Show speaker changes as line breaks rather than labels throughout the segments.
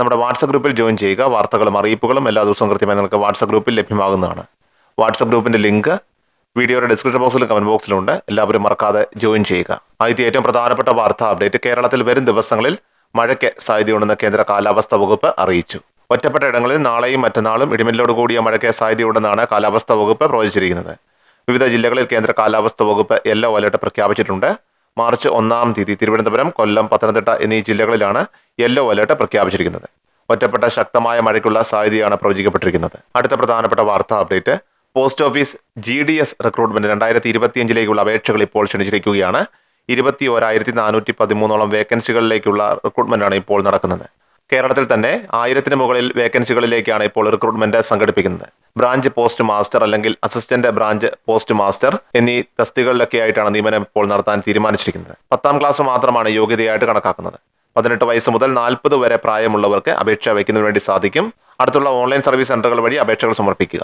നമ്മുടെ വാട്സപ്പ് ഗ്രൂപ്പിൽ ജോയിൻ ചെയ്യുക വാർത്തകളും അറിയിപ്പുകളും എല്ലാ ദിവസവും കൃത്യമായി നിങ്ങൾക്ക് വാട്സപ്പ് ഗ്രൂപ്പിൽ ലഭ്യമാകുന്നതാണ് വാട്സപ്പ് ഗ്രൂപ്പിൻ്റെ ലിങ്ക് വീഡിയോയുടെ ഡിസ്ക്രിപ്ഷൻ ബോക്സിലും കമൻറ്റ് ബോക്സിലുണ്ട് എല്ലാവരും മറക്കാതെ ജോയിൻ ചെയ്യുക ആദ്യത്തെ ഏറ്റവും പ്രധാനപ്പെട്ട വാർത്താ അപ്ഡേറ്റ് കേരളത്തിൽ വരും ദിവസങ്ങളിൽ മഴയ്ക്ക് സാധ്യതയുണ്ടെന്ന് കേന്ദ്ര കാലാവസ്ഥാ വകുപ്പ് അറിയിച്ചു ഒറ്റപ്പെട്ട ഇടങ്ങളിൽ നാളെയും മറ്റന്നാളും ഇടിമിന്നലോട് കൂടിയ മഴയ്ക്ക് സാധ്യതയുണ്ടെന്നാണ് കാലാവസ്ഥാ വകുപ്പ് പ്രവചിച്ചിരിക്കുന്നത് വിവിധ ജില്ലകളിൽ കേന്ദ്ര കാലാവസ്ഥാ വകുപ്പ് യെല്ലോ അലർട്ട് പ്രഖ്യാപിച്ചിട്ടുണ്ട് മാർച്ച് ഒന്നാം തീയതി തിരുവനന്തപുരം കൊല്ലം പത്തനംതിട്ട എന്നീ ജില്ലകളിലാണ് യെല്ലോ അലേർട്ട് പ്രഖ്യാപിച്ചിരിക്കുന്നത് ഒറ്റപ്പെട്ട ശക്തമായ മഴയ്ക്കുള്ള സാധ്യതയാണ് പ്രവചിക്കപ്പെട്ടിരിക്കുന്നത് അടുത്ത പ്രധാനപ്പെട്ട വാർത്താ update post office G D S recruitment രണ്ടായിരത്തി ഇരുപത്തിയഞ്ചിലേക്കുള്ള അപേക്ഷകൾ ഇപ്പോൾ ക്ഷണിച്ചിരിക്കുകയാണ് ഇരുപത്തി ഓരായിരത്തി നാനൂറ്റി പതിമൂന്നോളം വേക്കൻസികളിലേക്കുള്ള റിക്രൂട്ട്മെന്റാണ് ഇപ്പോൾ നടക്കുന്നത് കേരളത്തിൽ തന്നെ ആയിരത്തിന് മുകളിൽ വേക്കൻസികളിലേക്കാണ് ഇപ്പോൾ റിക്രൂട്ട്മെന്റ് സംഘടിപ്പിക്കുന്നത് ബ്രാഞ്ച് പോസ്റ്റ് മാസ്റ്റർ അല്ലെങ്കിൽ അസിസ്റ്റന്റ് ബ്രാഞ്ച് പോസ്റ്റ് മാസ്റ്റർ എന്നീ തസ്തികളിലൊക്കെ ആയിട്ടാണ് നിയമനം ഇപ്പോൾ നടത്താൻ തീരുമാനിച്ചിരിക്കുന്നത് പത്താം ക്ലാസ് മാത്രമാണ് യോഗ്യതയായിട്ട് കണക്കാക്കുന്നത് പതിനെട്ട് വയസ്സ് മുതൽ നാൽപ്പത് വരെ പ്രായമുള്ളവർക്ക് അപേക്ഷ വയ്ക്കുന്നതിന് വേണ്ടി സാധിക്കും അടുത്തുള്ള ഓൺലൈൻ സർവീസ് സെന്ററുകൾ വഴി അപേക്ഷകൾ സമർപ്പിക്കുക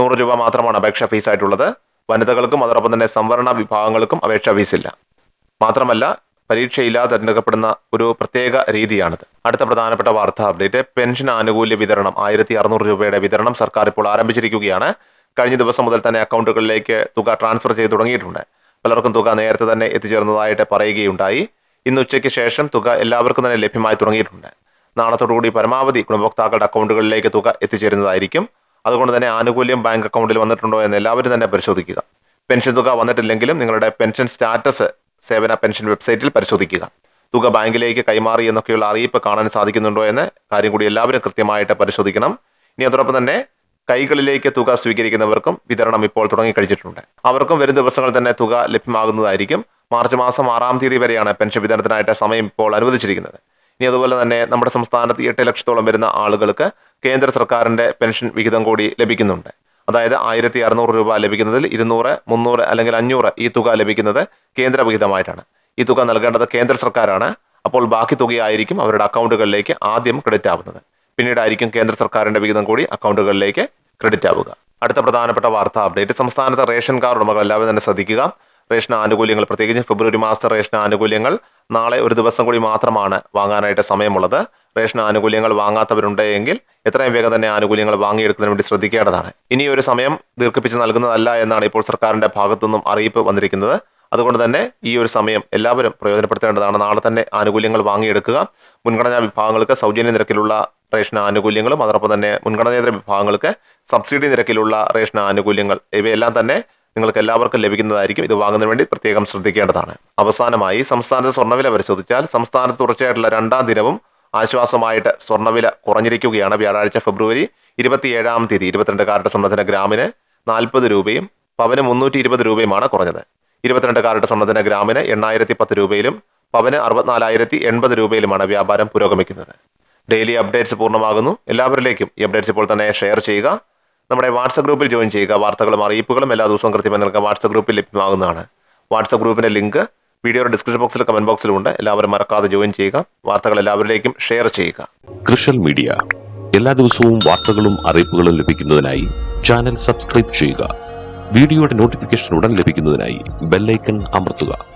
നൂറ് രൂപ മാത്രമാണ് അപേക്ഷാ ഫീസായിട്ടുള്ളത് വനിതകൾക്കും അതോടൊപ്പം തന്നെ സംവരണ വിഭാഗങ്ങൾക്കും അപേക്ഷാ ഫീസില്ല മാത്രമല്ല പരീക്ഷയില്ലാതെ തിരഞ്ഞെടുക്കപ്പെടുന്ന ഒരു പ്രത്യേക രീതിയാണിത് അടുത്ത പ്രധാനപ്പെട്ട വാർത്താ അപ്ഡേറ്റ് പെൻഷൻ ആനുകൂല്യ വിതരണം ആയിരത്തി അറുന്നൂറ് രൂപയുടെ വിതരണം സർക്കാർ ഇപ്പോൾ ആരംഭിച്ചിരിക്കുകയാണ് കഴിഞ്ഞ ദിവസം മുതൽ തന്നെ അക്കൗണ്ടുകളിലേക്ക് തുക ട്രാൻസ്ഫർ ചെയ്തു തുടങ്ങിയിട്ടുണ്ട് പലർക്കും തുക നേരത്തെ തന്നെ എത്തിച്ചേർന്നതായിട്ട് പറയുകയുണ്ടായി ഇന്ന് ഉച്ചയ്ക്ക് ശേഷം തുക എല്ലാവർക്കും തന്നെ ലഭ്യമായി തുടങ്ങിയിട്ടുണ്ട് നാളത്തോടുകൂടി പരമാവധി ഗുണഭോക്താക്കളുടെ അക്കൗണ്ടുകളിലേക്ക് തുക എത്തിച്ചേരുന്നതായിരിക്കും അതുകൊണ്ട് തന്നെ ആനുകൂല്യം ബാങ്ക് അക്കൗണ്ടിൽ വന്നിട്ടുണ്ടോ എന്ന് എല്ലാവരും തന്നെ പരിശോധിക്കുക പെൻഷൻ തുക വന്നിട്ടില്ലെങ്കിലും നിങ്ങളുടെ പെൻഷൻ സ്റ്റാറ്റസ് സേവന പെൻഷൻ വെബ്സൈറ്റിൽ പരിശോധിക്കുക തുക ബാങ്കിലേക്ക് കൈമാറി എന്നൊക്കെയുള്ള അറിയിപ്പ് കാണാൻ സാധിക്കുന്നുണ്ടോ എന്ന് കാര്യം കൂടി എല്ലാവരും കൃത്യമായിട്ട് പരിശോധിക്കണം ഇനി അതോടൊപ്പം തന്നെ കൈകളിലേക്ക് തുക സ്വീകരിക്കുന്നവർക്കും വിതരണം ഇപ്പോൾ തുടങ്ങിക്കഴിഞ്ഞിട്ടുണ്ട് അവർക്കും വരും ദിവസങ്ങൾ തന്നെ തുക ലഭ്യമാകുന്നതായിരിക്കും മാർച്ച് മാസം ആറാം തീയതി വരെയാണ് പെൻഷൻ വിതരണത്തിനായിട്ട് സമയം ഇപ്പോൾ അനുവദിച്ചിരിക്കുന്നത് ഇനി അതുപോലെ തന്നെ നമ്മുടെ സംസ്ഥാനത്ത് എട്ട് ലക്ഷത്തോളം വരുന്ന ആളുകൾക്ക് കേന്ദ്ര സർക്കാരിൻ്റെ പെൻഷൻ വിഹിതം കൂടി ലഭിക്കുന്നുണ്ട് അതായത് ആയിരത്തി അറുന്നൂറ് രൂപ ലഭിക്കുന്നതിൽ ഇരുന്നൂറ് മുന്നൂറ് അല്ലെങ്കിൽ അഞ്ഞൂറ് ഈ തുക ലഭിക്കുന്നത് കേന്ദ്രവിഹിതമായിട്ടാണ് ഈ തുക നൽകേണ്ടത് കേന്ദ്ര സർക്കാരാണ് അപ്പോൾ ബാക്കി തുകയായിരിക്കും അവരുടെ അക്കൗണ്ടുകളിലേക്ക് ആദ്യം ക്രെഡിറ്റ് ആവുന്നത് പിന്നീടായിരിക്കും കേന്ദ്ര സർക്കാരിൻ്റെ വിഹിതം കൂടി അക്കൗണ്ടുകളിലേക്ക് ക്രെഡിറ്റ് ആവുക അടുത്ത പ്രധാനപ്പെട്ട വാർത്ത അപ്ഡേറ്റ് സംസ്ഥാനത്തെ റേഷൻ കാർഡ് ഉടമകൾ എല്ലാവരും തന്നെ ശ്രദ്ധിക്കുക റേഷൻ ആനുകൂല്യങ്ങൾ പ്രത്യേകിച്ച് ഫെബ്രുവരി മാസത്തെ റേഷൻ ആനുകൂല്യങ്ങൾ നാളെ ഒരു ദിവസം കൂടി മാത്രമാണ് വാങ്ങാനായിട്ട് സമയമുള്ളത് റേഷൻ ആനുകൂല്യങ്ങൾ വാങ്ങാത്തവരുണ്ടെങ്കിൽ എത്രയും വേഗം തന്നെ ആനുകൂല്യങ്ങൾ വാങ്ങിയെടുക്കുന്നതിന് വേണ്ടി ശ്രദ്ധിക്കേണ്ടതാണ് ഇനി ഒരു സമയം ദീർഘിപ്പിച്ച് നൽകുന്നതല്ല എന്നാണ് ഇപ്പോൾ സർക്കാരിന്റെ ഭാഗത്തുനിന്നും അറിയിപ്പ് വന്നിരിക്കുന്നത് അതുകൊണ്ട് തന്നെ ഈ ഒരു സമയം എല്ലാവരും പ്രയോജനപ്പെടുത്തേണ്ടതാണ് നാളെ തന്നെ ആനുകൂല്യങ്ങൾ വാങ്ങിയെടുക്കുക മുൻഗണനാ വിഭാഗങ്ങൾക്ക് സൗജന്യ നിരക്കിലുള്ള റേഷൻ ആനുകൂല്യങ്ങളും അതോടൊപ്പം തന്നെ മുൻഗണനേതര വിഭാഗങ്ങൾക്ക് സബ്സിഡി നിരക്കിലുള്ള റേഷൻ ആനുകൂല്യങ്ങൾ ഇവയെല്ലാം തന്നെ നിങ്ങൾക്ക് എല്ലാവർക്കും ലഭിക്കുന്നതായിരിക്കും ഇത് വാങ്ങുന്നതിന് വേണ്ടി പ്രത്യേകം ശ്രദ്ധിക്കേണ്ടതാണ് അവസാനമായി സംസ്ഥാനത്തെ സ്വർണ്ണവില പരിശോധിച്ചാൽ സംസ്ഥാനത്ത് തുടർച്ചയായിട്ടുള്ള രണ്ടാം ദിനവും ആശ്വാസമായിട്ട് സ്വർണ്ണവില കുറഞ്ഞിരിക്കുകയാണ് വ്യാഴാഴ്ച ഫെബ്രുവരി ഇരുപത്തിയേഴാം തീയതി ഇരുപത്തിരണ്ട് കാരറ്റ് സ്വർണ്ണത്തിന് ഗ്രാമിന് നാൽപ്പത് രൂപയും പവന് മുന്നൂറ്റി ഇരുപത് രൂപയുമാണ് കുറഞ്ഞത് ഇരുപത്തിരണ്ട് കാരറ്റ് സ്വർണ്ണത്തിന് ഗ്രാമിന് എണ്ണായിരത്തി പത്ത് രൂപയിലും പവന് അറുപത്തിനാലായിരത്തി എൺപത് രൂപയിലുമാണ് വ്യാപാരം പുരോഗമിക്കുന്നത് ഡെയിലി അപ്ഡേറ്റ്സ് പൂർണ്ണമാകുന്നു എല്ലാവരിലേക്കും ഈ അപ്ഡേറ്റ്സ് ഇപ്പോൾ തന്നെ ഷെയർ ചെയ്യുക നമ്മുടെ വാട്സപ്പ് ഗ്രൂപ്പിൽ ജോയിൻ ചെയ്യുക വാർത്തകളും അറിയിപ്പുകളും എല്ലാ ദിവസവും കൃത്യമായി നിങ്ങൾക്ക് വാട്സപ്പ് ഗ്രൂപ്പിൽ ലഭ്യമാകുന്നതാണ് വാട്സപ്പ് ഗ്രൂപ്പിൻ്റെ ലിങ്ക് വീഡിയോയുടെ ഡിസ്ക്രിപ്ഷൻ ബോക്സിലും കമന്റ് ബോക്സിലും ഉണ്ട് എല്ലാവരും മറക്കാതെ ജോയിൻ ചെയ്യുക വാർത്തകൾ എല്ലാവരിലേക്കും ഷെയർ ചെയ്യുക
കൃഷൽ മീഡിയ എല്ലാ ദിവസവും വാർത്തകളും അറിയിപ്പുകളും ലഭിക്കുന്നതിനായി ചാനൽ സബ്സ്ക്രൈബ് ചെയ്യുക വീഡിയോയുടെ നോട്ടിഫിക്കേഷൻ ഉടൻ ലഭിക്കുന്നതിനായി ബെല്ലൈക്കൺ അമർത്തുക